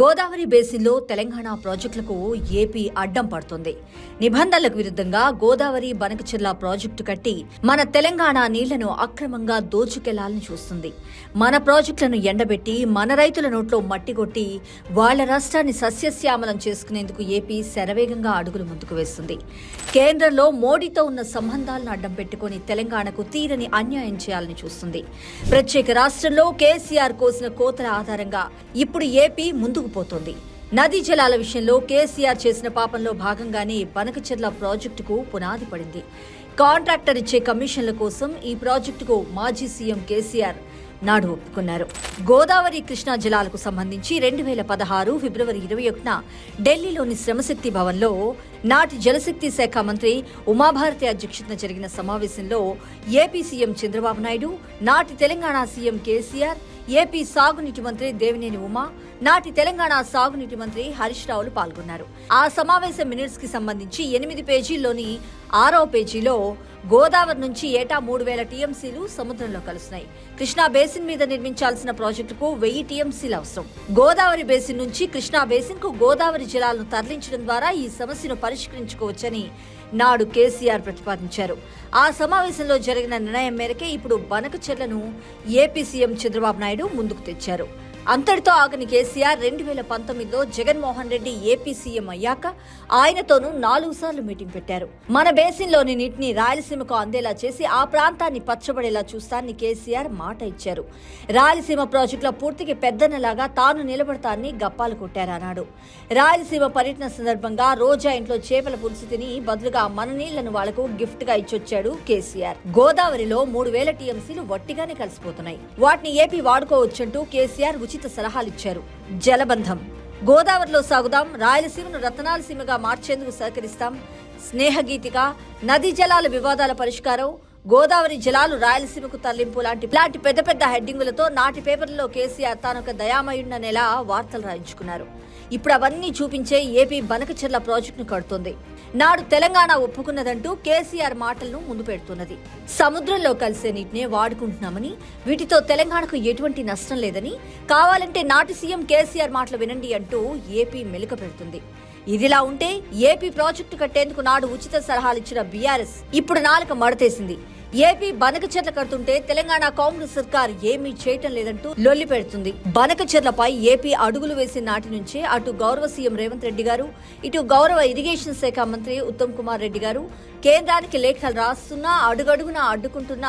గోదావరి బేసిన్లో తెలంగాణ ప్రాజెక్టులకు ఏపీ అడ్డం పడుతుంది. నిబంధనలకు విరుద్ధంగా గోదావరి బనకచెర్ల ప్రాజెక్టు కట్టి మన తెలంగాణ నీళ్ళను అక్రమంగా దోచుకెళ్ళాలని చూస్తుంది. మన ప్రాజెక్టులను ఎండబెట్టి మన రైతుల నోట్లో మట్టి కొట్టి వాళ్ళ రాష్ట్రాన్ని సస్యశ్యామలం చేసుకునేందుకు ఏపీ శరవేగంగా అడుగులు ముందుకు వేస్తుంది. కేంద్రంలో మోడీతో ఉన్న సంబంధాలను అడ్డం పెట్టుకుని తెలంగాణకు తీరని అన్యాయం చేయాలని చూస్తుంది. ప్రత్యేక రాష్ట్రంలో కేసీఆర్ కోసిన కోతల ఆధారంగా ఇప్పుడు ఏపీ ముందుకు పోతోంది నదీ జలాల విషయంలో కేసీఆర్ చేసిన పాపంలో భాగంగానే బనకచెర్ల ప్రాజెక్టుకు పునాది పడింది. కాంట్రాక్టర్ ఇచ్చే కమిషన్ల కోసం ఈ ప్రాజెక్టుకు మాజీ సీఎం కేసీఆర్ నాడు ఒప్పుకున్నారు. గోదావరి కృష్ణా జలాలకు సంబంధించి రెండు వేల పదహారు ఫిబ్రవరి ఇరవై ఒకటిన ఢిల్లీలోని శ్రమశక్తి భవన్లో నాటి జలశక్తి శాఖ మంత్రి ఉమాభారతి అధ్యక్షతన జరిగిన సమావేశంలో ఏపీ సీఎం చంద్రబాబు నాయుడు నాటి తెలంగాణ సీఎం కేసీఆర్ ఏపీ సాగునీటి మంత్రి దేవినేని ఉమా నాటి తెలంగాణ సాగునీటి మంత్రి హరీష్ రావులు పాల్గొన్నారు. ఆ సమావేశ మినిట్స్కి సంబంధించి ఎనిమిది పేజీల్లోని ఆరో పేజీలో గోదావరి నుంచి ఏటా మూడు వేల టీఎంసీలు సముద్రంలో కలుస్తున్నాయి. కృష్ణా బేసిన్ మీద నిర్మించాల్సిన ప్రాజెక్టుకు వెయ్యి టీఎంసీలు అవసరం. గోదావరి బేసిన్ నుంచి కృష్ణా బేసిన్కు గోదావరి జలాలను తరలించడం ద్వారా ఈ సమస్యను పరిష్కరించుకోవచ్చని నాడు కేసీఆర్ ప్రతిపాదించారు. ఆ సమావేశంలో జరిగిన నిర్ణయం మేరకే ఇప్పుడు బనకచెర్లను ఏపీ సీఎం చంద్రబాబు నాయుడు ముందుకు తెచ్చారు. అంతటితో ఆగని కేసీఆర్ రెండు వేల పంతొమ్మిదిలో జగన్మోహన్ రెడ్డి ఏపీ సీఎం అయ్యాక ఆయనతోనూ నాలుగు సార్లు మీటింగ్ పెట్టారు. మన బేసిన్లోని నీటిని రాయలసీమకు అందేలా చేసి ఆ ప్రాంతాన్ని పచ్చబడేలా చూస్తానని కేసీఆర్ మాట ఇచ్చారు. రాయలసీమ ప్రాజెక్టుల పూర్తికి పెద్దనలాగా తాను నిలబడతానని గప్పాలు కొట్టారన్నాడు రాయలసీమ పర్యటన సందర్భంగా రోజా ఇంట్లో చేపల పులుసు తిని బదులుగా మన నీళ్ళను వాళ్ళకు గిఫ్ట్గా ఇచ్చొచ్చాడు కేసీఆర్. గోదావరిలో మూడు వేల టీఎంసీలు వట్టిగానే కలిసిపోతున్నాయి. వాటిని ఏపీ వాడుకోవచ్చంటూ కేసీఆర్ ఉచిత సలహాలిచ్చారు. జలబంధం. గోదావరిలో సాగుదాం రాయలసీమను రతనాలసీమగా మార్చేందుకు సహకరిస్తాం. స్నేహగీతిగా నదీ జలాల వివాదాల పరిష్కారం గోదావరి జలాలు రాయలసీమకు తరలింపు లాంటి ఇలాంటి పెద్ద పెద్ద హెడ్డింగులతో నాటి పేపర్లలో కేసీఆర్ తానొక నెల వార్తలు రాయించుకున్నారు. ఇప్పుడు అవన్నీ చూపించే ఏపీ బనకచెర్ల ప్రాజెక్టును కడుతోంది. నాడు తెలంగాణ ఒప్పుకున్నదంటూ కేసీఆర్ మాటలను ముందు పెడుతున్నది. సముద్రంలో కలిసే నీటినే వాడుకుంటున్నామని వీటితో తెలంగాణకు ఎటువంటి నష్టం లేదని కావాలంటే నాటి సీఎం కేసీఆర్ మాటలు వినండి అంటూ ఏపీ మెలుక పెడుతుంది. ఇదిలా ఉంటే ఏపీ ప్రాజెక్టు కట్టేందుకు నాడు ఉచిత సలహాలిచ్చిన బీఆర్ఎస్ ఇప్పుడు నాలుక మడతేసింది. ఏపీ బనకచెర్ల కడుతుంటే తెలంగాణ కాంగ్రెస్ సర్కార్ ఏమీ చేయటం లేదంటూ లొల్లి పెడుతుంది. బనకచెర్లపై ఏపీ అడుగులు వేసిన నాటి నుంచే అటు గౌరవ సీఎం రేవంత్ రెడ్డి గారు ఇటు గౌరవ ఇరిగేషన్ శాఖ మంత్రి ఉత్తమ్ కుమార్ రెడ్డి గారు కేంద్రానికి లేఖలు రాస్తున్నా అడుగడుగునా అడ్డుకుంటున్న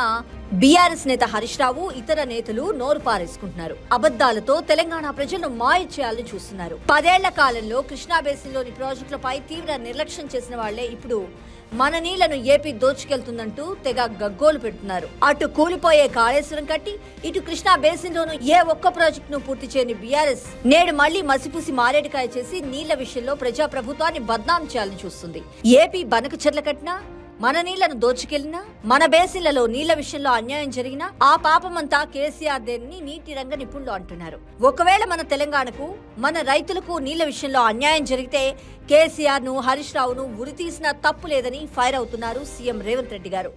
బీఆర్ఎస్ నేత హరీష్ రావు ఇతర నేతలు నోరు పారేసుకుంటున్నారు. అబద్దాలతో తెలంగాణ ప్రజలను మాయ చేయాలని చూస్తున్నారు. పదేళ్ళ కాలంలో కృష్ణా బేసిన్లోని ప్రాజెక్టులపై తీవ్ర నిర్లక్ష్యం చేసిన వాళ్ళే ఇప్పుడు మన నీళ్ళను ఏపీ దోచుకెళ్తుందంటూ తెగ గగ్గోలు పెడుతున్నారు. అటు కూలిపోయే కాళేశ్వరం కట్టి ఇటు కృష్ణా బేసిన్లోనూ ఏ ఒక్క ప్రాజెక్టును పూర్తి చేయని బీఆర్ఎస్ నేడు మళ్ళీ మసిపూసి మారేడుకాయ చేసి నీళ్ళ విషయంలో ప్రజా ప్రభుత్వాన్ని బద్నాం చేయాలని చూస్తుంది. ఏపీ బనక చెర్ల కట్టినా మన నీళ్ళను దోచుకెళ్ళినా మన బేసిన్లలో నీళ్ళ విషయంలో అన్యాయం జరిగినా ఆ పాపమంతా కేసీఆర్ దేని నీటి రంగ నిపుణులు అంటున్నారు. ఒకవేళ మన తెలంగాణకు మన రైతులకు నీళ్ళ విషయంలో అన్యాయం జరిగితే కేసీఆర్ను హరీష్ రావును ఉరితీసిన తప్పు లేదని ఫైర్ అవుతున్నారు సీఎం రేవంత్ రెడ్డి గారు.